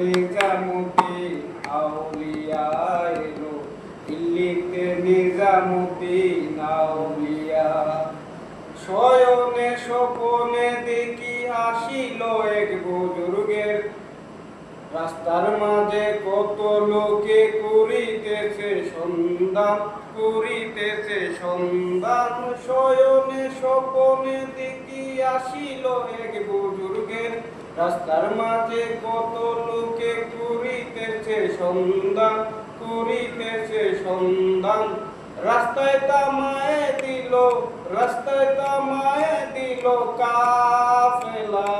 নিজামুদ্দিন আউলিয়া এলো দিল্লিতে নিজামুদ্দিন আউলিয়া রাস্তার মাঝে কত লোকে করিতেছে সন্ধান করিতেছে সন্ধান। শয়নে স্বপনে দেখি আসিল এক বুজুর্গের। রাস্তার মাঝে কত লোকে করিতেছে সন্ধান করিতেছে সন্ধান। রাস্তায় তামায় দিল, রাস্তায় তামায় দিল, কাফেলা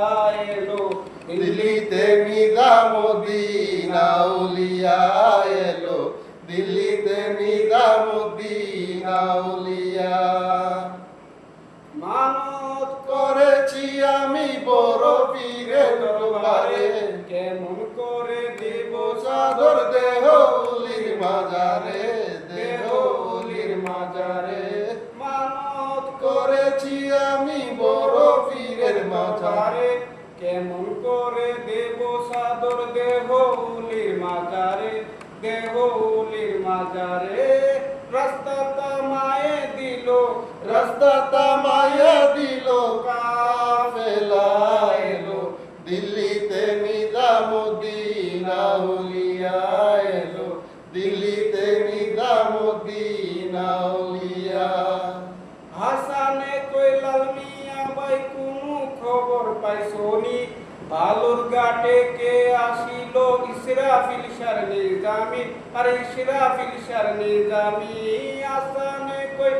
এলো। দিল্লিতে নিজামুদ্দিন আউলিয়া এলো। দিল্লিতে আউলিয়া মানত আমি বড় পীরের দরবারে। কেমন করে দেহ উলির মাজারে দেহ উলির মাজারে। মানত করেছি আমি বড় পীরের মাজারে। কেমন করে দেব সাদর দেহ উলির মাজারে দেহ উলির মাজারে। রাস্তা তামায়ে দিল, রাস্তা তামায়া নিজামুদ্দিন আউলিয়া এলো দিল্লিতে নিজামুদ্দিন আউলিয়া হাসানে কইলাল মিয়া ভাই, কোনো খবর পাইছনি? বালুর ঘাটে কে আসিল? ইসরাফিল সার নিজামি। আর, ইসরাফিল সার নিজামি, হাসানে কই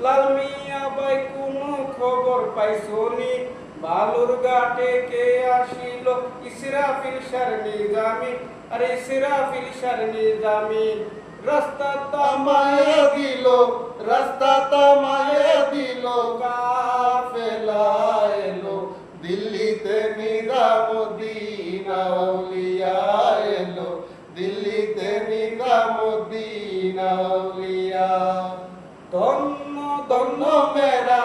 লাল মিয়া ভাই, কোনো খবর পাইছনি? বালুর ঘাটে কে আসিল? ইসরাফিল সার নিজামি আর ইসরাফিল সার নিজামি রাস্তা তামায় দিল, রাস্তা তামায়া দিল কাফেলা এলো। দিল্লিতে নিজামুদ্দিন আউলিয়া এলো। দিল্লিতে নিজামুদ্দিন আউলিয়া মেরা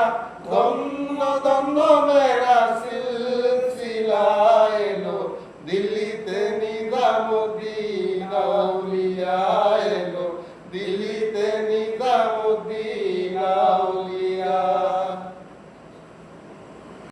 ধন্য ধন্য মেরা সিলসিলায় লো দিল্লিতে নিদাম দিন আউলিয়া এলো। দিল্লিতে নিদাম দিন